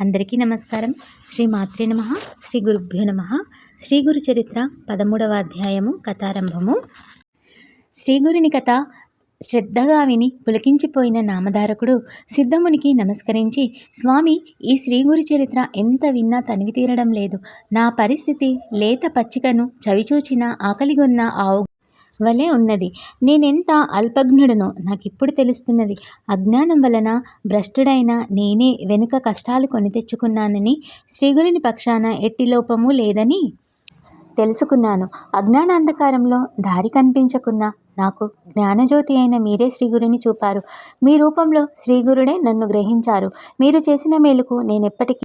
అందరికీ నమస్కారం. శ్రీ మాత్రే నమ శ్రీ గురుభ్యో నమ. శ్రీ గురు చరిత్ర పదమూడవ అధ్యాయము కథారంభము. శ్రీగురుని కథ శ్రద్ధగా విని పులకించిపోయిన నామధారకుడు సిద్ధమునికి నమస్కరించి స్వామి ఈ శ్రీగురి చరిత్ర ఎంత విన్నా తనివి తీరడం లేదు. నా పరిస్థితి లేత పచ్చికను చవిచూచిన ఆకలిగొన్న ఆవు వలె ఉన్నది. నేనెంత అల్పజ్ఞుడనో నాకిప్పుడు తెలుస్తున్నది. అజ్ఞానం వలన భ్రష్టుడైన నేనే వెనుక కష్టాలు కొని తెచ్చుకున్నానని శ్రీగురుని పక్షాన ఎట్టి లోపము లేదని తెలుసుకున్నాను. అజ్ఞానాంధకారంలో దారి కనిపించకున్నా నాకు జ్ఞానజ్యోతి అయిన మీరే శ్రీగురుని చూపారు. మీ రూపంలో శ్రీగురుడే నన్ను గ్రహించారు. మీరు చేసిన మేలుకు నేనెప్పటికీ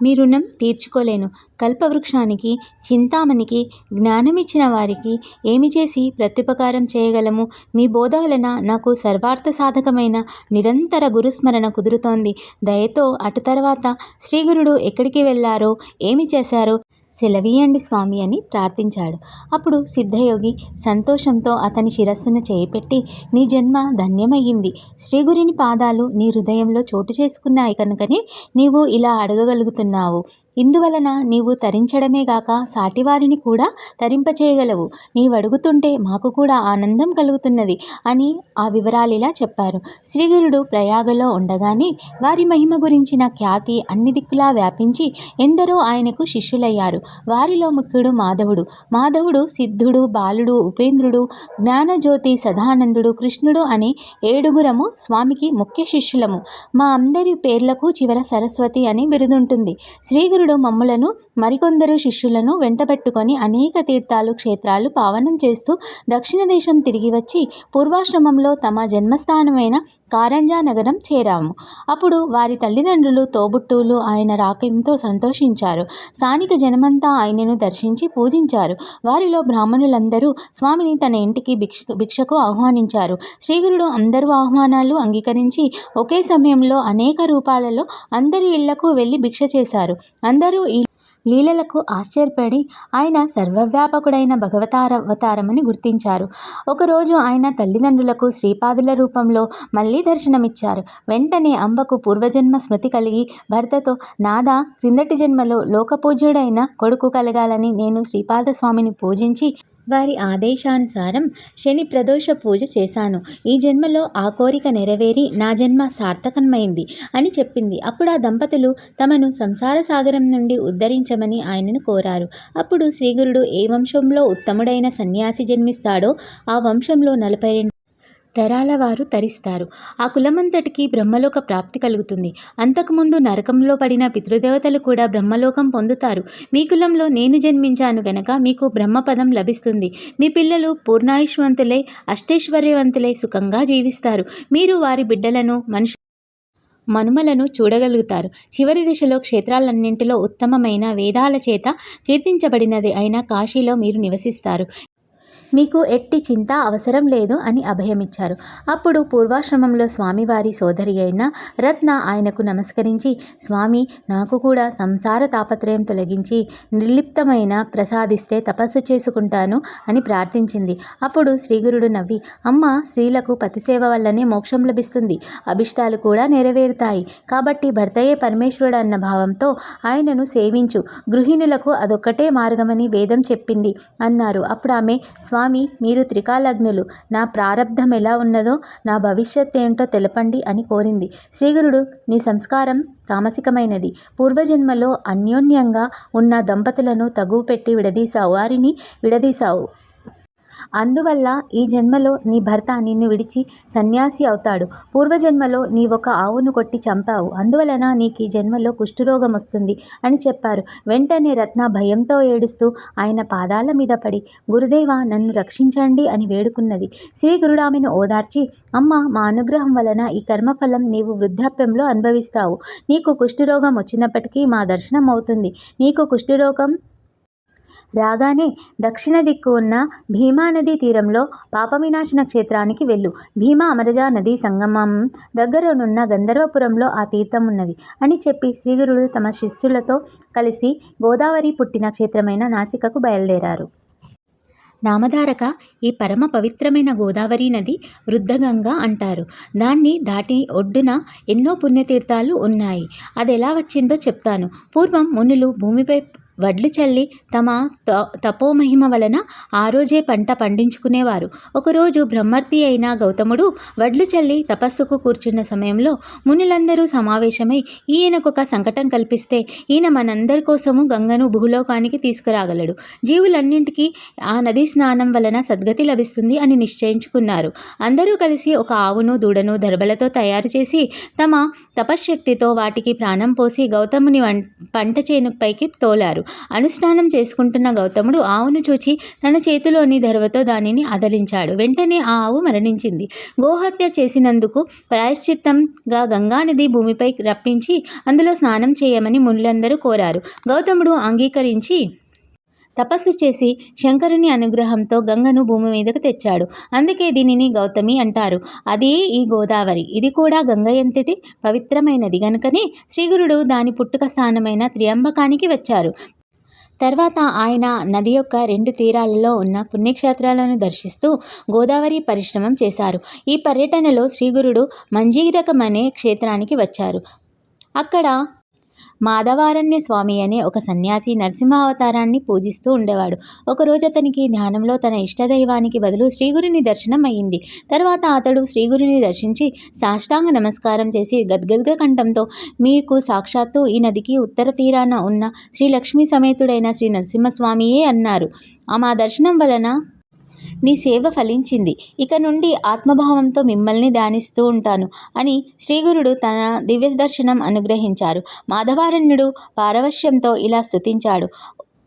మీ రుణం తీర్చుకోలేను. కల్పవృక్షానికి చింతామణికి జ్ఞానమిచ్చిన వారికి ఏమి చేసి ప్రత్యుపకారం చేయగలము? మీ బోధ వలన నాకు సర్వార్థ సాధకమైన నిరంతర గురుస్మరణ కుదురుతోంది. దయతో అటు తర్వాత శ్రీగురుడు ఎక్కడికి వెళ్ళారో ఏమి చేశారో సెలవీయండి స్వామి అని ప్రార్థించాడు. అప్పుడు సిద్ధయోగి సంతోషంతో అతని శిరస్సును చేయిపెట్టి నీ జన్మ ధన్యమయ్యింది. శ్రీగురిని పాదాలు నీ హృదయంలో చోటు చేసుకున్నాయి కనుకనే నీవు ఇలా అడగగలుగుతున్నావు. ఇందువలన నీవు తరించడమే గాక సాటివారిని కూడా తరింపచేయగలవు. నీవు అడుగుతుంటే మాకు కూడా ఆనందం కలుగుతున్నది అని ఆ వివరాలు ఇలా చెప్పారు. శ్రీగురుడు ప్రయాగలో ఉండగానే వారి మహిమ గురించిన ఖ్యాతి అన్ని దిక్కులా వ్యాపించి ఎందరో ఆయనకు శిష్యులయ్యారు. వారిలో ముఖ్యుడు మాధవుడు. మాధవుడు సిద్ధుడు బాలుడు ఉపేంద్రుడు జ్ఞానజ్యోతి సదానందుడు కృష్ణుడు అనే ఏడుగురము స్వామికి ముఖ్య శిష్యులము. మా అందరి పేర్లకు చివర సరస్వతి అని బిరుదుంటుంది. శ్రీగురుడు మమ్ములను మరికొందరు శిష్యులను వెంటబెట్టుకొని అనేక తీర్థాలు క్షేత్రాలు పావనం చేస్తూ దక్షిణ దేశం తిరిగి వచ్చి పూర్వాశ్రమంలో తమ జన్మస్థానమైన కారంజా నగరం చేరాము. అప్పుడు వారి తల్లిదండ్రులు తోబుట్టువులు ఆయన రాక ఎంతో సంతోషించారు. స్థానిక జనమంతా ఆయనను దర్శించి పూజించారు. వారిలో బ్రాహ్మణులందరూ స్వామిని తన ఇంటికి భిక్ష భిక్షకు ఆహ్వానించారు. శ్రీగురుడు అందరూ ఆహ్వానాలు అంగీకరించి ఒకే సమయంలో అనేక రూపాలలో అందరి ఇళ్ళకు వెళ్ళి భిక్ష చేశారు. అందరూ ఈ లీలలకు ఆశ్చర్యపడి ఆయన సర్వవ్యాపకుడైన భగవతారవతారమని గుర్తించారు. ఒకరోజు ఆయన తల్లిదండ్రులకు శ్రీపాదుల రూపంలో మళ్ళీ దర్శనమిచ్చారు. వెంటనే అంబకు పూర్వజన్మ స్మృతి కలిగి భర్తతో నాదా క్రిందటి జన్మలో లోకపూజ్యుడైన కొడుకు కలగాలని నేను శ్రీపాదస్వామిని పూజించి వారి ఆదేశానుసారం శని ప్రదోష పూజ చేశాను. ఈ జన్మలో ఆ కోరిక నెరవేరి నా జన్మ సార్థకమైంది అని చెప్పింది. అప్పుడు ఆ దంపతులు తమను సంసార సాగరం నుండి ఉద్ధరించమని ఆయనను కోరారు. అప్పుడు శ్రీగురుడు ఏ వంశంలో ఉత్తముడైన సన్యాసి జన్మిస్తాడో ఆ వంశంలో నలభై రెండు తరాల వారు తరిస్తారు. ఆ కులమంతటికి బ్రహ్మలోక ప్రాప్తి కలుగుతుంది. అంతకుముందు నరకంలో పడిన పితృదేవతలు కూడా బ్రహ్మలోకం పొందుతారు. మీ కులంలో నేను జన్మించాను గనక మీకు బ్రహ్మపదం లభిస్తుంది. మీ పిల్లలు పూర్ణాయుష్వంతులై అష్టైశ్వర్యవంతులై సుఖంగా జీవిస్తారు. మీరు వారి బిడ్డలను మనుషు మనుమలను చూడగలుగుతారు. చివరి దశలో క్షేత్రాలన్నింటిలో ఉత్తమమైన వేదాల చేత కీర్తించబడినది అయిన కాశీలో మీరు నివసిస్తారు. మీకు ఎట్టి చింత అవసరం లేదు అని అభయమిచ్చారు. అప్పుడు పూర్వాశ్రమంలో స్వామివారి సోదరి అయిన రత్న ఆయనకు నమస్కరించి స్వామి నాకు కూడా సంసార తాపత్రయం తొలగించి నిర్లిప్తమైన ప్రసాదిస్తే తపస్సు చేసుకుంటాను అని ప్రార్థించింది. అప్పుడు శ్రీగురుడు నవ్వి అమ్మ స్త్రీలకు పతిసేవ వల్లనే మోక్షం లభిస్తుంది. అభిష్టాలు కూడా నెరవేరుతాయి. కాబట్టి భర్తయే పరమేశ్వరుడు అన్న భావంతో ఆయనను సేవించు. గృహిణులకు అదొక్కటే మార్గమని వేదం చెప్పింది అన్నారు. అప్పుడు ఆమె స్వా స్వామి మీరు త్రికాలగ్నులు నా ప్రారబ్ధం ఎలా ఉన్నదో నా భవిష్యత్ ఏంటో తెలపండి అని కోరింది. శ్రీగురుడు నీ సంస్కారం తామసికమైనది. పూర్వజన్మలో అన్యోన్యంగా ఉన్న దంపతులను తగువ పెట్టి విడదీశావు. వారిని విడదీశావు. అందువల్ల ఈ జన్మలో నీ భర్త నిన్ను విడిచి సన్యాసి అవుతాడు. పూర్వజన్మలో నీ ఒక ఆవును కొట్టి చంపావు. అందువలన నీకు ఈ జన్మలో కుష్ఠరోగం వస్తుంది అని చెప్పారు. వెంటనే రత్న భయంతో ఏడుస్తూ ఆయన పాదాల మీద పడి గురుదేవ నన్ను రక్షించండి అని వేడుకున్నది. శ్రీ గురుడు ఆమెను ఓదార్చి అమ్మ మా అనుగ్రహం వలన ఈ కర్మఫలం నీవు వృద్ధాప్యంలో అనుభవిస్తావు. నీకు కుష్ఠరోగం వచ్చినప్పటికీ మా దర్శనం అవుతుంది నీకు కుష్ఠరోగం రాగానే దక్షిణ దిక్కు ఉన్న భీమా నదీ తీరంలో పాపవినాశన క్షేత్రానికి వెళ్ళు. భీమా అమరజా నదీ సంగమం దగ్గరనున్న గంధర్వపురంలో ఆ తీర్థం ఉన్నది అని చెప్పి శ్రీగురుడు తమ శిష్యులతో కలిసి గోదావరి పుట్టిన క్షేత్రమైన నాసికకు బయలుదేరారు. నామధారక ఈ పరమ పవిత్రమైన గోదావరి నది వృద్ధగంగా అంటారు. దాన్ని దాటి ఒడ్డున ఎన్నో పుణ్యతీర్థాలు ఉన్నాయి. అది ఎలా వచ్చిందో చెప్తాను. పూర్వం మునులు భూమిపై వడ్లు చల్లి తమ త తపోమహిమ వలన ఆ రోజే పంట పండించుకునేవారు. ఒకరోజు బ్రహ్మర్తి అయిన గౌతముడు వడ్లు చల్లి తపస్సుకు కూర్చున్న సమయంలో మునులందరూ సమావేశమై ఈయనకొక సంకటం కల్పిస్తే ఈయన మనందరి కోసము గంగను భూలోకానికి తీసుకురాగలడు. జీవులన్నింటికీ ఆ నది స్నానం వలన సద్గతి లభిస్తుంది అని నిశ్చయించుకున్నారు. అందరూ కలిసి ఒక ఆవును దూడను దర్బలతో తయారు చేసి తమ తపశ్శక్తితో వాటికి ప్రాణం పోసి గౌతముని వం పంట చేనుపైకి తోలారు. అనుష్ఠానం చేసుకుంటున్న గౌతముడు ఆవును చూచి తన చేతిలోని ధర్వతో దానిని అదలించాడు వెంటనే ఆ ఆవు మరణించింది. గోహత్య చేసినందుకు ప్రాయశ్చిత్తంగా గంగానది భూమిపై రప్పించి అందులో స్నానం చేయమని మునులందరూ కోరారు. గౌతముడు అంగీకరించి తపస్సు చేసి శంకరుని అనుగ్రహంతో గంగను భూమి మీదకు తెచ్చాడు. అందుకే దీనిని గౌతమి అంటారు. అది ఈ గోదావరి. ఇది కూడా గంగ ఎంతటి పవిత్రమైనది. గనుకనే శ్రీగురుడు దాని పుట్టుక స్థానమైన త్రియంబకానికి వచ్చారు. తర్వాత ఆయన నది యొక్క రెండు తీరాలలో ఉన్న పుణ్యక్షేత్రాలను దర్శిస్తూ గోదావరి పరిశ్రమం చేశారు. ఈ పర్యటనలో శ్రీగురుడు మంజీరకం అనే క్షేత్రానికి వచ్చారు. అక్కడ మాధవారణ్య స్వామి అనే ఒక సన్యాసి నరసింహావతారాన్ని పూజిస్తూ ఉండేవాడు. ఒకరోజు అతనికి ధ్యానంలో తన ఇష్టదైవానికి బదులు శ్రీగురిని దర్శనం అయ్యింది తర్వాత అతడు శ్రీగురిని దర్శించి సాష్టాంగ నమస్కారం చేసి గద్గద్గ కంఠంతో మీకు సాక్షాత్తు ఈ నదికి ఉత్తర తీరాన ఉన్న శ్రీ లక్ష్మీ సమేతుడైన శ్రీ నరసింహస్వామియే అన్నారు. ఆ మా దర్శనం వలన నీ సేవ ఫలించింది. ఇక నుండి ఆత్మభావంతో మిమ్మల్ని ధ్యానిస్తూ ఉంటాను అని శ్రీగురుడు తన దివ్య దర్శనం అనుగ్రహించారు. మాధవారణ్యుడు పారవశ్యంతో ఇలా స్థుతించాడు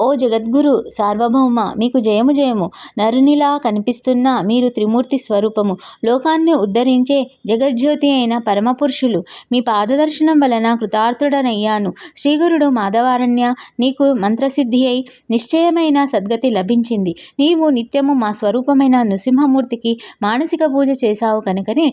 ఓ జగద్గురు సార్వభౌమ మీకు జయము జయము. నరునిలా కనిపిస్తున్న మీరు త్రిమూర్తి స్వరూపము. లోకాన్ని ఉద్ధరించే జగజ్యోతి అయిన పరమపురుషులు మీ పాదదర్శనం వలన కృతార్థుడనయ్యాను. శ్రీగురుడు మాధవారణ్య నీకు మంత్రసిద్ధి అయి నిశ్చయమైన సద్గతి లభించింది. నీవు నిత్యము మా స్వరూపమైన నృసింహమూర్తికి మానసిక పూజ చేశావు కనుకనే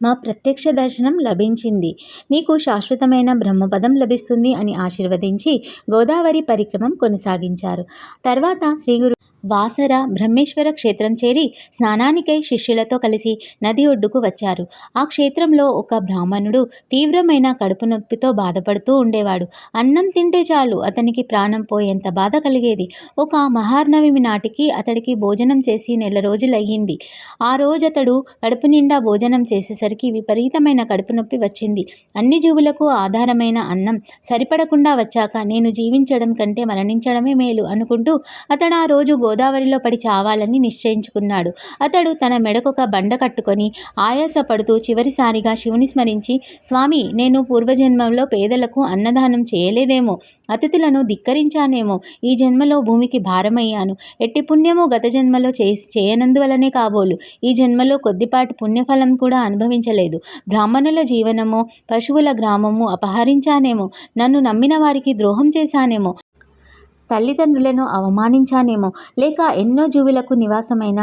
మా ప్రత్యక్ష దర్శనం లభించింది. నీకు శాశ్వతమైన బ్రహ్మపదం లభిస్తుంది అని ఆశీర్వదించి గోదావరి పరిక్రమం కొనసాగించారు. తర్వాత శ్రీగురు వాసర బ్రహ్మేశ్వర క్షేత్రం చేరి స్నానానికై శిష్యులతో కలిసి నది ఒడ్డుకు వచ్చారు. ఆ క్షేత్రంలో ఒక బ్రాహ్మణుడు తీవ్రమైన కడుపు నొప్పితో బాధపడుతూ ఉండేవాడు. అన్నం తింటే చాలు అతనికి ప్రాణం పోయేంత బాధ కలిగేది. ఒక మహార్నవమి నాటికి అతడికి భోజనం చేసి నెల రోజులయ్యింది. ఆ రోజు అతడు కడుపు నిండా భోజనం చేసేసరికి విపరీతమైన కడుపు నొప్పి వచ్చింది. అన్ని జీవులకు ఆధారమైన అన్నం సరిపడకుండా వచ్చాక నేను జీవించడం కంటే మరణించడమే మేలు అనుకుంటూ అతడు ఆ రోజు గోదావరిలో పడి చావాలని నిశ్చయించుకున్నాడు. అతడు తన మెడకొక బండ కట్టుకొని ఆయాసపడుతూ చివరిసారిగా శివుని స్మరించి స్వామి నేను పూర్వజన్మంలో పేదలకు అన్నదానం చేయలేదేమో అతిథులను ధిక్కరించానేమో ఈ జన్మలో భూమికి భారమయ్యాను. ఎట్టి పుణ్యము గత జన్మలో చేసి చేయనందువలనే కాబోలు. ఈ జన్మలో కొద్దిపాటి పుణ్యఫలం కూడా అనుభవించలేదు. బ్రాహ్మణుల జీవనము పశువుల గ్రామము అపహరించానేమో నన్ను నమ్మిన వారికి ద్రోహం చేశానేమో తల్లిదండ్రులను అవమానించానేమో లేక ఎన్నో జీవులకు నివాసమైన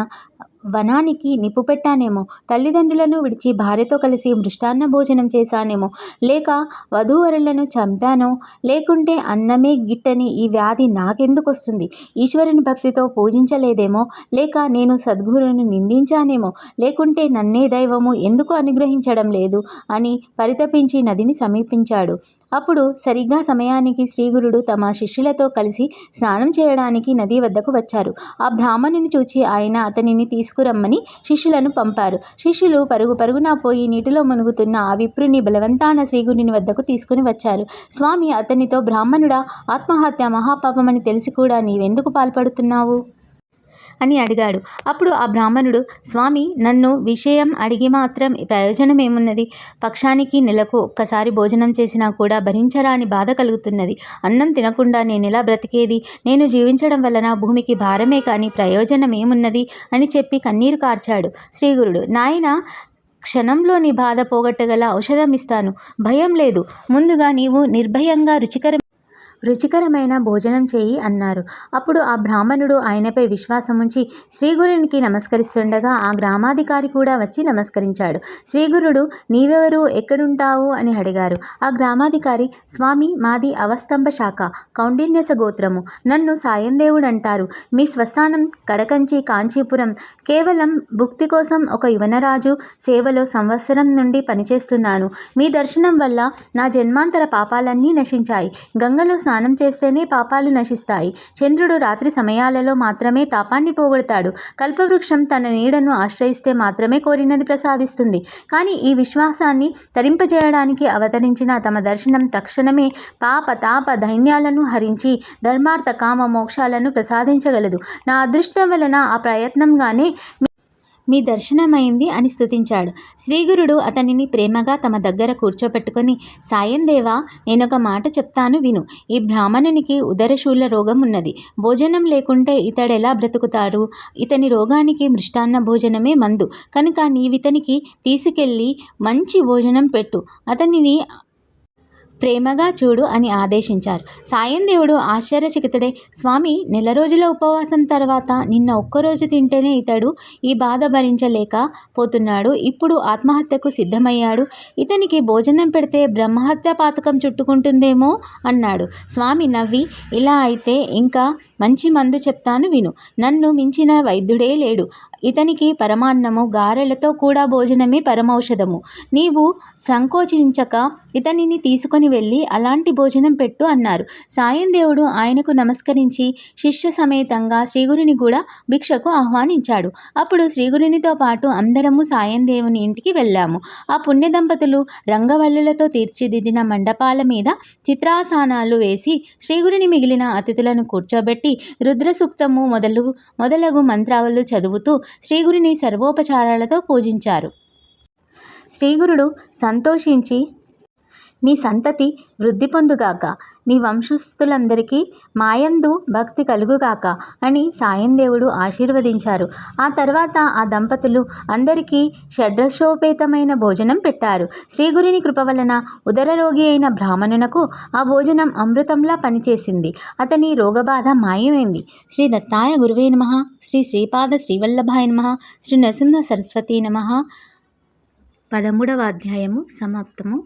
వనానికి నిప్పు పెట్టానేమో తల్లిదండ్రులను విడిచి భార్యతో కలిసి మృష్టాన్న భోజనం చేశానేమో లేక వధూవరులను చంపానో లేకుంటే అన్నమే గిట్టని ఈ వ్యాధి నాకెందుకు వస్తుంది ఈశ్వరుని భక్తితో పూజించలేదేమో లేక నేను సద్గురుని నిందించానేమో లేకుంటే నన్నే దైవము ఎందుకు అనుగ్రహించడం లేదు అని పరితపించి నదిని సమీపించాడు. అప్పుడు సరిగ్గా సమయానికి శ్రీగురుడు తమ శిష్యులతో కలిసి స్నానం చేయడానికి నది వద్దకు వచ్చారు. ఆ బ్రాహ్మణుని చూచి ఆయన అతనిని తీసుకురమ్మని శిష్యులను పంపారు. శిష్యులు పరుగు పరుగున పోయి నీటిలో మునుగుతున్న ఆ విప్రుని బలవంతాన శ్రీగురుని వద్దకు తీసుకుని వచ్చారు. స్వామి అతనితో బ్రాహ్మణుడా ఆత్మహత్య మహాపాపమని తెలిసి కూడా నీవెందుకు పాల్పడుతున్నావు? అని అడిగాడు. అప్పుడు ఆ బ్రాహ్మణుడు స్వామి నన్ను విషయం అడిగి మాత్రం ప్రయోజనం ఏమున్నది పక్షానికి నెలకు ఒక్కసారి భోజనం చేసినా కూడా భరించరాని బాధ కలుగుతున్నది. అన్నం తినకుండా నేను ఎలా బ్రతికేది? నేను జీవించడం వలన భూమికి భారమే కానీ ప్రయోజనం ఏమున్నది అని చెప్పి కన్నీరు కార్చాడు. శ్రీగురుడు నాయన క్షణంలో నీ బాధ పోగొట్టగల ఔషధం ఇస్తాను. భయం లేదు. ముందుగా నీవు నిర్భయంగా రుచికర రుచికరమైన భోజనం చేయి అన్నారు. అప్పుడు ఆ బ్రాహ్మణుడు ఆయనపై విశ్వాసముంచి శ్రీగురునికి నమస్కరిస్తుండగా ఆ గ్రామాధికారి కూడా వచ్చి నమస్కరించాడు. శ్రీగురుడు నీవెవరు? ఎక్కడుంటావు? అని అడిగారు. ఆ గ్రామాధికారి స్వామి మాది అవస్తంభ శాఖ కౌండిన్యస గోత్రము. నన్ను సాయందేవుడు అంటారు మీ స్వస్థానం కడకంచి కాంచీపురం. కేవలం భుక్తి కోసం ఒక యువనరాజు సేవలో సంవత్సరం నుండి పనిచేస్తున్నాను. మీ దర్శనం వల్ల నా జన్మాంతర పాపాలన్నీ నశించాయి. గంగలో స్నానం చేస్తేనే పాపాలు నశిస్తాయి. చంద్రుడు రాత్రి సమయాలలో మాత్రమే తాపాన్ని పోగొడతాడు. కల్పవృక్షం తన నీడను ఆశ్రయిస్తే మాత్రమే కోరినది ప్రసాదిస్తుంది. కానీ ఈ విశ్వాసాన్ని తరింపజేయడానికి అవతరించిన తమ దర్శనం తక్షణమే పాప తాప దైన్యాలను హరించి ధర్మార్థ కామ మోక్షాలను ప్రసాదించగలదు. నా అదృష్టం వలన ఆ ప్రయత్నంగానే మీ దర్శనమైంది అని స్తుతించాడు. శ్రీగురుడు అతనిని ప్రేమగా తమ దగ్గర కూర్చోపెట్టుకొని సాయందేవా నేనొక మాట చెప్తాను విను. ఈ బ్రాహ్మణునికి ఉదరశూల రోగం ఉన్నది భోజనం లేకుంటే ఇతడెలా బ్రతుకుతారు? ఇతని రోగానికి మృష్టాన్న భోజనమే మందు. కనుక నీవితనికి తీసుకెళ్ళి మంచి భోజనం పెట్టు. అతనిని ప్రేమగా చూడు అని ఆదేశించారు. సాయందేవుడు ఆశ్చర్యచకితుడే స్వామి నెల రోజుల ఉపవాసం తర్వాత నిన్న ఒక్కరోజు తింటేనే ఇతడు ఈ బాధ భరించలేక పోతున్నాడు. ఇప్పుడు ఆత్మహత్యకు సిద్ధమయ్యాడు. ఇతనికి భోజనం పెడితే బ్రహ్మహత్య పాతకం చుట్టుకుంటుందేమో అన్నాడు. స్వామి నవ్వి ఇలా అయితే ఇంకా మంచి మందు చెప్తాను విను. నన్ను మించిన వైద్యుడే లేడు. ఇతనికి పరమాన్నము గారెలతో కూడా భోజనమే పరమౌషధము. నీవు సంకోచించక ఇతనిని తీసుకొని వెళ్ళి అలాంటి భోజనం పెట్టు అన్నారు. సాయందేవుడు ఆయనకు నమస్కరించి శిష్య సమేతంగా శ్రీగురిని కూడా భిక్షకు ఆహ్వానించాడు. అప్పుడు శ్రీగురినితో పాటు అందరము సాయందేవుని ఇంటికి వెళ్ళాము. ఆ పుణ్య దంపతులు రంగవల్లులతో తీర్చిదిద్దిన మండపాల మీద చిత్రాసనాలు వేసి శ్రీగురిని మిగిలిన అతిథులను కూర్చోబెట్టి రుద్ర సూక్తము మొదలు మొదలగు మంత్రాలు చదువుతూ శ్రీగురిని సర్వోపచారాలతో పూజించారు. శ్రీగురుడు సంతోషించి నీ సంతతి వృద్ధి పొందుగాక. నీ వంశస్థులందరికీ మాయందు భక్తి కలుగుగాక అని సాయందేవుడు ఆశీర్వదించారు. ఆ తర్వాత ఆ దంపతులు అందరికీ షడ్రశోపేతమైన భోజనం పెట్టారు. శ్రీగురిని కృప వలన ఉదరరోగి అయిన బ్రాహ్మణునకు ఆ భోజనం అమృతంలా పనిచేసింది. అతని రోగబాధ మాయమైంది. శ్రీ దత్తాయ గురువే నమ. శ్రీ శ్రీపాద శ్రీవల్లభాయ నమ. శ్రీ నరసింహ సరస్వతీ నమ. పదమూడవ అధ్యాయము సమాప్తము.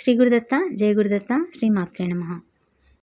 శ్రీ గురుదత్త జయ గురుదత్త శ్రీ మాత్రే నమ.